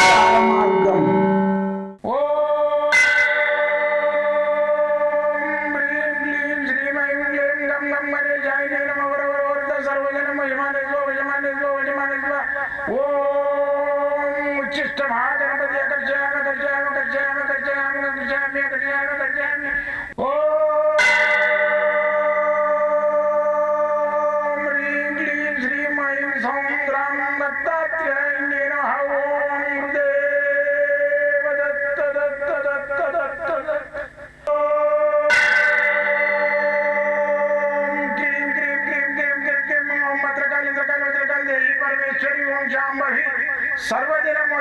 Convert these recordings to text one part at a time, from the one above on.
జ్ఞాన మార్గం. ఓం ఉచ్చిష్టమాగణపతి అకర్షయామ కర్షయామ కర్షయామ కర్షయామ కర్షయామ్య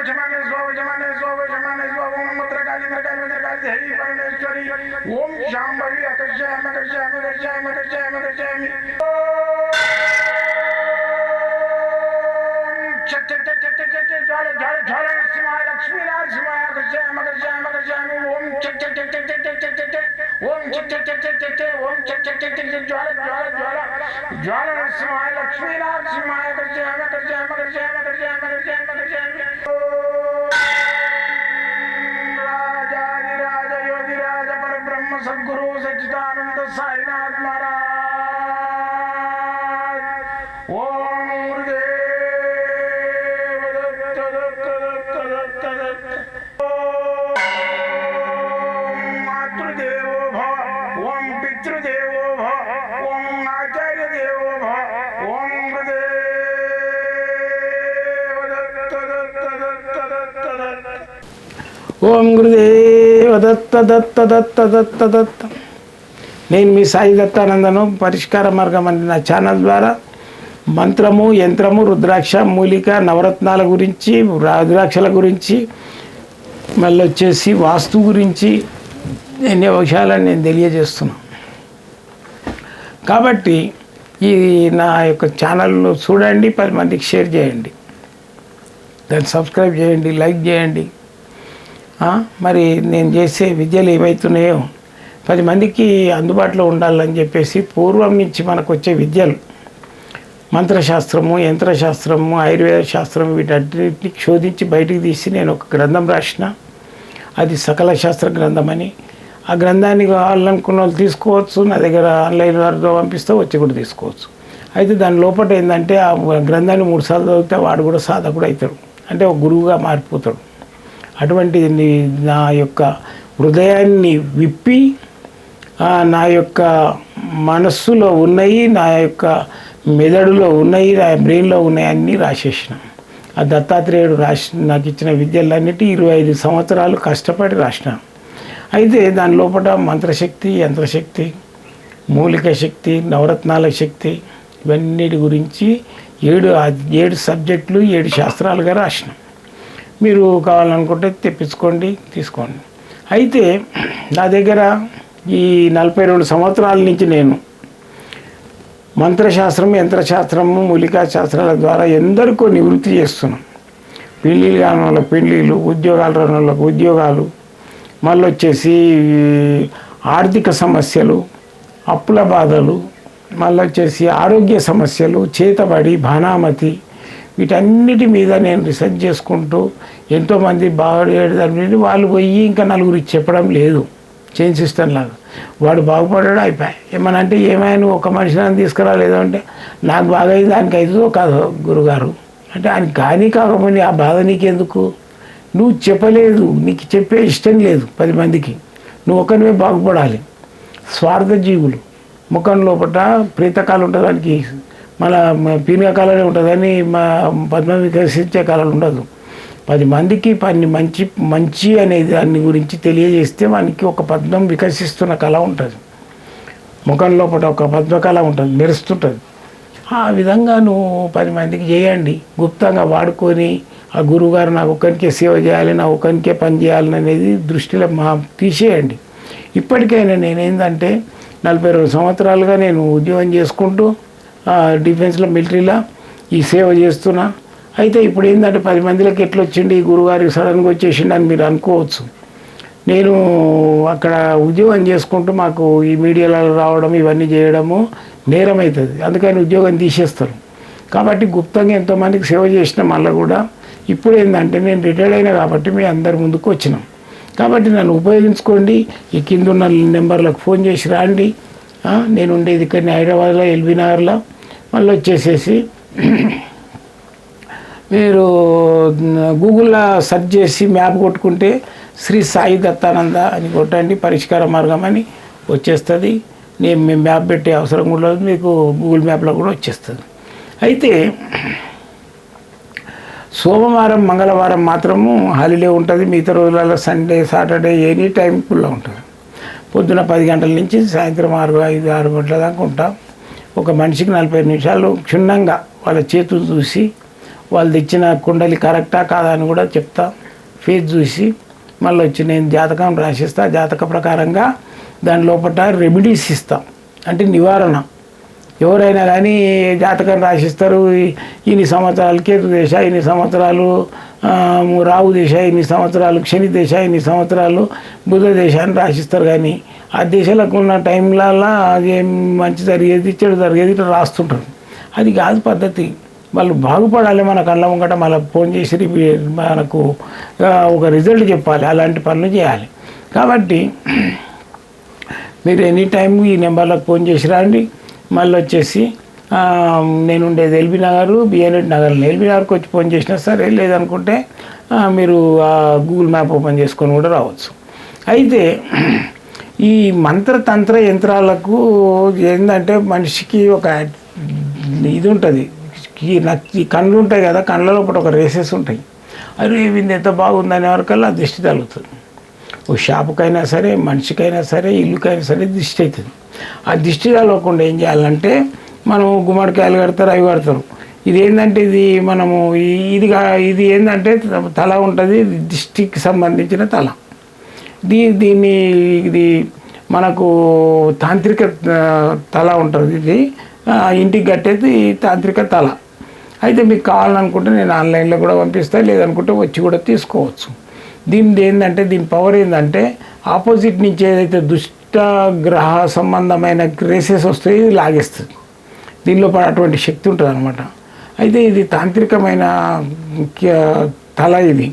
जमानेश्वर जमानेश्वर जमानेश्वर ओम मत्र कालिंद्र कालिंद्र काली ओम श्याम भवी अकश्याम अकश्याम मगर जय मगर जय मगर जय राजा राजा योधि पर ब्रह्म सदगुरु सच्चिदानंद साई ఓం గురుదేవ దత్త దత్త దత్త దత్త దత్త నేను మీ సాయి దత్తానందను పరిష్కార మార్గం అనే నా ఛానల్ ద్వారా మంత్రము యంత్రము రుద్రాక్ష మూలిక నవరత్నాల గురించి రుద్రాక్షల గురించి మళ్ళీ వచ్చేసి వాస్తు గురించి ఎన్నో విషయాలను నేను తెలియజేస్తున్నాను కాబట్టి ఈ నా యొక్క ఛానల్ను చూడండి పది మందికి షేర్ చేయండి. దాన్ని సబ్స్క్రైబ్ చేయండి లైక్ చేయండి. మరి నేను చేసే విద్యలు ఏమవుతున్నాయో పది మందికి అందుబాటులో ఉండాలని చెప్పేసి పూర్వం నుంచి మనకు వచ్చే విద్యలు. మంత్రశాస్త్రము యంత్రశాస్త్రము ఆయుర్వేద శాస్త్రం వీటన్నిటిని శోధించి బయటికి తీసి నేను ఒక గ్రంథం రాసిన. అది సకల శాస్త్ర గ్రంథం అని ఆ గ్రంథాన్ని కావాలనుకున్న వాళ్ళు తీసుకోవచ్చు నా దగ్గర ఆన్లైన్ వారితో పంపిస్తే వచ్చి కూడా తీసుకోవచ్చు. అయితే దాని లోపల ఏంటంటే ఆ గ్రంథాన్ని మూడు సార్లు చదివితే వాడు కూడా సాధకుడు అవుతాడు. అంటే ఒక గురువుగా మారిపోతాడు. అటువంటి నా యొక్క హృదయాన్ని విప్పి నా యొక్క మనస్సులో ఉన్నాయి నా యొక్క మెదడులో ఉన్నాయి నా బ్రెయిన్లో ఉన్నాయి అన్నీ రాసేసిన. ఆ దత్తాత్రేయుడు రాసి నాకు ఇచ్చిన విద్యలన్నిటి ఇరవై ఐదు సంవత్సరాలు కష్టపడి రాసిన. అయితే దాని లోపల మంత్రశక్తి యంత్రశక్తి మూలిక శక్తి నవరత్నాల శక్తి ఇవన్నిటి గురించి ఏడు ఏడు సబ్జెక్టులు ఏడు శాస్త్రాలుగా రాసినాం. మీరు కావాలనుకుంటే తెప్పించుకోండి తీసుకోండి. అయితే నా దగ్గర ఈ నలభై రెండు సంవత్సరాల నుంచి నేను మంత్రశాస్త్రం యంత్రశాస్త్రము మూలికా శాస్త్రాల ద్వారా ఎందరికో నివృత్తి చేస్తున్నాం పెళ్ళిళ్ళు కాని వాళ్ళకి పెళ్ళిళ్ళు ఉద్యోగాలు రాని వాళ్ళకి ఉద్యోగాలు మళ్ళీ వచ్చేసి ఆర్థిక సమస్యలు అప్పుల బాధలు మళ్ళీ వచ్చేసి ఆరోగ్య సమస్యలు చేతబడి భానామతి వీటన్నిటి మీద నేను రీసెర్చ్ చేసుకుంటూ ఎంతోమంది బాగుపడేదాన్ని వాళ్ళు పోయి ఇంకా నలుగురికి చెప్పడం లేదు. చైన్ సిస్టమ్ లాగా. వాడు బాగుపడాడు అయిపోయాయి ఏమనంటే ఏమైనా నువ్వు ఒక మనిషిని తీసుకురాలేదు అంటే నాకు బాగా అయింది దానికి అవుతుందో కాదు గురుగారు. అంటే ఆయన కానీ కాకపోయినా ఆ బాధ నీకెందుకు? నువ్వు చెప్పలేదు నీకు చెప్పే ఇష్టం లేదు పది మందికి. నువ్వు ఒకరివే బాగుపడాలి. స్వార్థ జీవులు ముఖం లోపల ప్రీతకాలు ఉంటుంది దానికి. మన పీనిక కాలనే ఉంటుందని మా పద్మ వికసించే కాలం ఉండదు. పది మందికి పని మంచి మంచి అనే దాని గురించి తెలియజేస్తే వానికి ఒక పద్మం వికసిస్తున్న కళ ఉంటుంది. ముఖం లోపల ఒక పద్మకళ ఉంటుంది మెరుస్తుంటుంది. ఆ విధంగా నువ్వు పది మందికి చేయండి. గుప్తంగా వాడుకొని ఆ గురువుగారు నాకు ఒక్కరికే సేవ చేయాలి నా ఒక్కరికే పని చేయాలని అనేది దృష్టిలో మా తీసేయండి. ఇప్పటికైనా నేనేంటంటే నలభై రెండు సంవత్సరాలుగా నేను ఉద్యోగం చేసుకుంటూ డిఫెన్స్లో మిలిటరీలో ఈ సేవ చేస్తున్నా. అయితే ఇప్పుడు ఏంటంటే పది మందిలోకి ఎట్లా వచ్చిండి ఈ గురుగారికి సడన్గా వచ్చేసిండి అని మీరు అనుకోవచ్చు. నేను అక్కడ ఉద్యోగం చేసుకుంటూ మాకు ఈ మీడియాలో రావడం ఇవన్నీ చేయడము నేరం అవుతుంది అందుకని ఉద్యోగం తీసేస్తారు. కాబట్టి గుప్తంగా ఎంతోమందికి సేవ చేసిన మళ్ళీ కూడా ఇప్పుడు ఏంటంటే నేను రిటైర్డ్ అయినా కాబట్టి మీ అందరి ముందుకు వచ్చినాం. కాబట్టి నన్ను ఉపయోగించుకోండి. ఈ కింద ఉన్న నెంబర్లకు ఫోన్ చేసి రాండి. నేను ఉండేది ఇక్కడ హైదరాబాద్లో ఎల్బీ నగర్లో. మళ్ళీ వచ్చేసేసి మీరు గూగుల్లో సెర్చ్ చేసి మ్యాప్ కొట్టుకుంటే శ్రీ సాయి దత్తానంద అని కొట్టండి పరిష్కార మార్గం అని వచ్చేస్తుంది. నేను మేము మ్యాప్ పెట్టే అవసరం కూడా లేదు మీకు గూగుల్ మ్యాప్లో కూడా వచ్చేస్తుంది. అయితే సోమవారం మంగళవారం మాత్రము హాలిడే ఉంటుంది మిగతా రోజులలో సండే సాటర్డే ఎనీ టైం ఫుల్గా ఉంటుంది. పొద్దున పది గంటల నుంచి సాయంత్రం ఆరు ఐదు ఆరు గంటల దాకా ఉంటాం. ఒక మనిషికి నలభై నిమిషాలు క్షుణ్ణంగా వాళ్ళ చేతులు చూసి వాళ్ళు తెచ్చిన కుండలి కరెక్టా కాదా అని కూడా చెప్తా ఫేస్ చూసి మళ్ళీ వచ్చి నేను జాతకం రాసిస్తా జాతక ప్రకారంగా దాని లోపల రెమెడీస్ ఇస్తాం. అంటే నివారణ. ఎవరైనా కానీ జాతకం రాసిస్తారు ఇన్ని సంవత్సరాలు కేతు దేశ ఇన్ని సంవత్సరాలు రావు దేశ ఇన్ని సంవత్సరాలు శని దేశ ఇన్ని సంవత్సరాలు బుధ దేశ అని రాసిస్తారు కానీ ఆ దేశాలకు ఉన్న టైంలల్లా అది మంచి జరిగేది చెడు జరిగేది ఇట్లా రాస్తుంటారు. అది కాదు పద్ధతి. వాళ్ళు బాగుపడాలి మన కళ్ళ ముంగట మళ్ళీ ఫోన్ చేసి మనకు ఒక రిజల్ట్ చెప్పాలి అలాంటి పనులు చేయాలి. కాబట్టి మీరు ఎనీ టైం ఈ నెంబర్లకు ఫోన్ చేసి రండి. మళ్ళీ వచ్చేసి నేను ఉండేది ఎల్బీ నగర్ బిఎన్ఎడ్ నగర్ ఎల్బీ నగర్కి వచ్చి ఫోన్ చేసినా సరే లేదనుకుంటే మీరు ఆ గూగుల్ మ్యాప్ ఓపెన్ చేసుకొని కూడా రావచ్చు. అయితే ఈ మంత్రతంత్ర యంత్రాలకు ఏంటంటే మనిషికి ఒక ఇది ఉంటుంది. నచ్చి కళ్ళు ఉంటాయి కదా కళ్ళ లోపల ఒక రేసెస్ ఉంటాయి. అరే ఇది ఎంత బాగుందనే వరకల్లా దిష్టి తగులుతుంది ఓ షాపుకైనా సరే మనిషికైనా సరే ఇల్లుకైనా సరే దిష్టి అవుతుంది ఆ దిష్టి తగలకుండా ఏం చేయాలంటే మనం గుమ్మడికాయలు కడతారు అవి కడతారు. ఇది ఏంటంటే ఇది మనము ఇది ఇది ఏంటంటే తల ఉంటుంది దిష్టికి సంబంధించిన తల. దీ దీన్ని ఇది మనకు తాంత్రిక తల ఉంటుంది ఇది. ఇంటికి కట్టేది తాంత్రిక తల. అయితే మీకు కావాలనుకుంటే నేను ఆన్లైన్లో కూడా పంపిస్తాను లేదనుకుంటే వచ్చి కూడా తీసుకోవచ్చు. దీనిది ఏంటంటే దీని పవర్ ఏంటంటే ఆపోజిట్ నుంచి ఏదైతే దుష్ట గ్రహ సంబంధమైన క్రేసెస్ వస్తాయి ఇది లాగేస్తుంది. దీనిలో అటువంటి శక్తి ఉంటుంది అనమాట అయితే ఇది తాంత్రికమైన తల ఇది.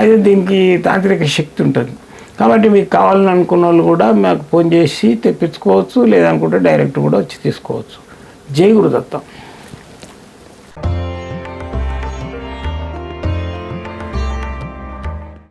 అయితే దీనికి తాంత్రిక శక్తి ఉంటుంది. కాబట్టి మీకు కావాలని అనుకున్న వాళ్ళు కూడా మాకు ఫోన్ చేసి తెప్పించుకోవచ్చు లేదనుకుంటే డైరెక్ట్ కూడా వచ్చి తీసుకోవచ్చు. జై గురుదత్తం.